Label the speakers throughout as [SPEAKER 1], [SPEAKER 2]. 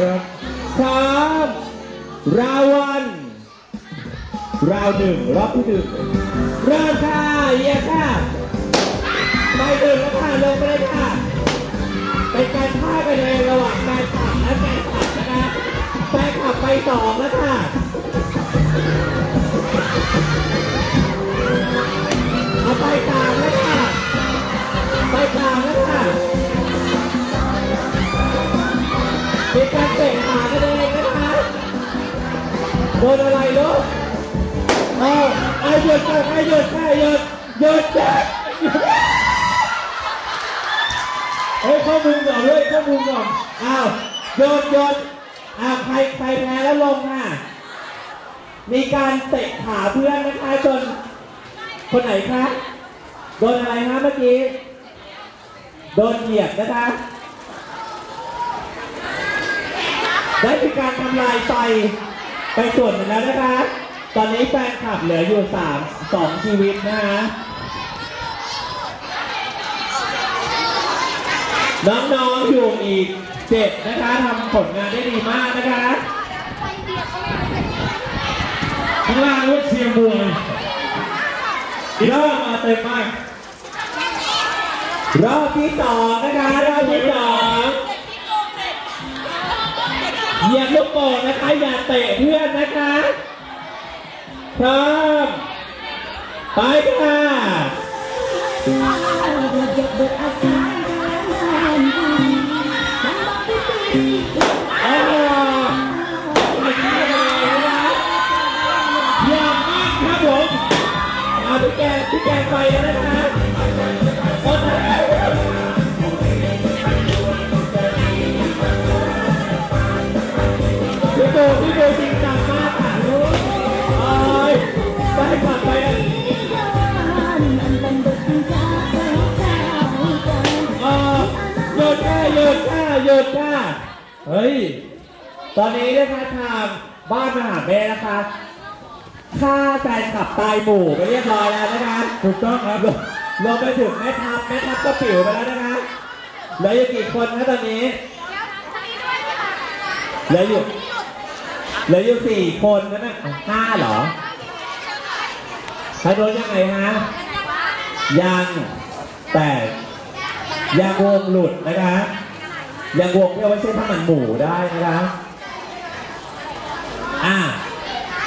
[SPEAKER 1] ครับ
[SPEAKER 2] พร้อมราวัน ราวหนึ่งรอบที่หนึ่งเริ่มค่ะเยี่ยมค่ะไปหนึ่งแล้วค่ะลงไปเลยค่ะเป็นการท่ากันเองระหว่างแฟนคลับและแฟนคลับนะคะแฟนคลับไปสองแล้วค่ะเอาไปสามแล้วค่ะไปสามแล้วค่ะเป็นการ โดนอะไรลูกเอาเอาหยุดก่อนเอาหยุดค่ะหยุดหยุดจ้ะ
[SPEAKER 1] เฮ้ยเข้ามุมก่อนเลยเข้ามุมก่อน
[SPEAKER 2] อ้าวหยุดหยุดอ้าวใครใครแพ้แล้วลงค่ะ มีการเตะขาเพื่อนนะคะจน คนไหนคะ โดนอะไรคะเมื่อกี้ โดนเหยียบนะคะได้มีการทำลายไฟ ไปส่วนหนึ่งแล้วนะคะ ตอนนี้แฟนคลับเหลืออยู่สามสองชีวิตนะคะน้องๆอยู่อีกเจ็ดนะคะทำผลงานได้ดีมากนะคะ
[SPEAKER 1] ข้างล่างรถเชียร์บวยอีกรอบมาเต็มมาก
[SPEAKER 2] รอบที่สองนะคะรอบที่สอง เหยียบลูกโป่งนะคะ อย่าเตะเพื่อนนะคะพร้อมไปค่ะอ้าเยี่ยมมากครับผมเอาพี่แกพี่แกไปแล้วนะคะโอ้ย หยุดค่ะ เฮ้ย ตอนนี้นะคะทางบ้านมหาแม่นะคะฆ่าแฟนขับตายหมู่ไปเรียบร้อยแล้วนะคะ
[SPEAKER 1] ถูกต้องครับ
[SPEAKER 2] รวมรวมไปถึงแม่ทัพแม่ทัพก็ปิวไปแล้วนะคะเหลืออยู่กี่คนคะตอนนี้เหลืออยู่เหลืออยู่สี่คนนะแม่ห้าเหรอทางโน้นยังไงฮะยังแต่ยังวงหลุดนะคะ ยังวงที่เอาไว้ใช้ผ้ามันหมูได้นะคะอะ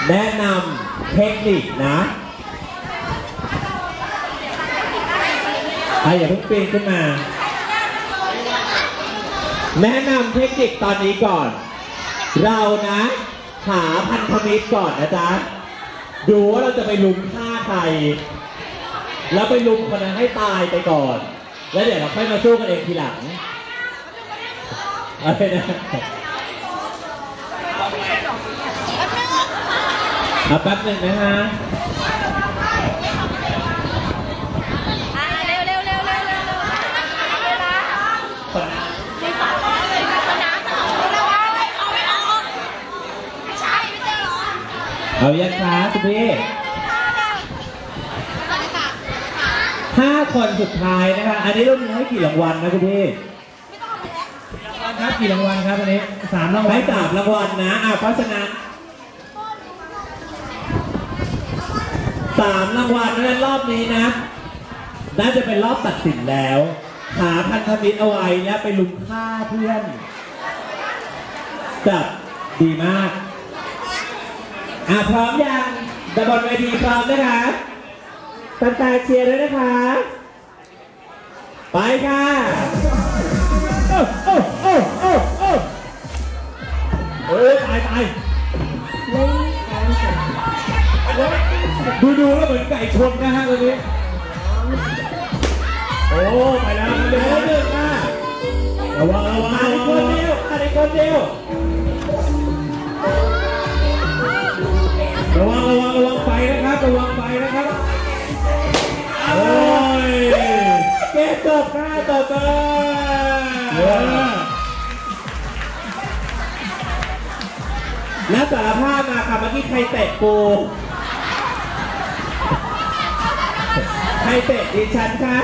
[SPEAKER 2] แนะนำเทคนิคนะอะอย่าเพิ่งปีนขึ้นมา แนะนำเทคนิคตอนนี้ก่อน เรานะ หาพันธมิตรก่อนนะจ๊ะ ดูว่าเราจะไปลุมฆ่าใคร แล้วไปลุมคนนั้นให้ตายไปก่อน แล้วเดี๋ยวเราค่อยมาสู้กันเองทีหลัง อะไรนะเอาแป๊บหนึ่งนะฮะ
[SPEAKER 3] เร็วเร็วเร็วเร็วเร็วเร็วเวลาไม่สามารถเลยนะน้ำเอาเอาเอาไม่เอาไม่ใช่ไม่ใช่หรอ
[SPEAKER 2] เอายังคะคุณพี่ห้าคนสุดท้ายนะคะ อันนี้เรามีให้กี่รางวัลนะคุณพี่
[SPEAKER 1] รับกี่รางวัลครับอันนี้สามรางวัล
[SPEAKER 2] ให้สามรางวัลนะอะเพราะฉะนั้นสามรางวัลเพราะฉะนั้นรอบนี้นะ น่าจะเป็นรอบตัดสินแล้ว หาพันธมิตรเอาไว้แล้วไปลุมฆ่าเพื่อนจับดีมาก อะพร้อมยังดบนเวทีพร้อมนะคะแฟนๆเชียร์ด้วยนะคะ ไปค่ะ
[SPEAKER 1] ดูดูแล้วเหมือนไก่ชนนะฮะตัวนี้ โอ้ไปแล้ว
[SPEAKER 2] เดี๋ลื
[SPEAKER 1] ยว
[SPEAKER 2] หนึ่งค่ะ
[SPEAKER 1] ระวังระวัง
[SPEAKER 2] ขาด
[SPEAKER 1] ระ
[SPEAKER 2] อีกค
[SPEAKER 1] น
[SPEAKER 2] เดียวขาดอีกคนเดียว
[SPEAKER 1] ระวังระวังระวังไฟนะครับระวังไฟนะครับโอ้ย
[SPEAKER 2] เกมจบค่ะจบเล
[SPEAKER 1] เยอะ
[SPEAKER 2] ยแล้วสารภาพมาค่ะเมื่อกี้ใครเตะกู ใครเตะดิฉันคะ